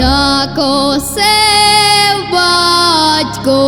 та косив батько.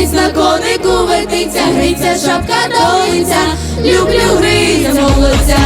Ось на конику витиця, гриця, шапка долиця, люблю гриця, молодця.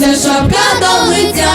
Це шапка до лиця.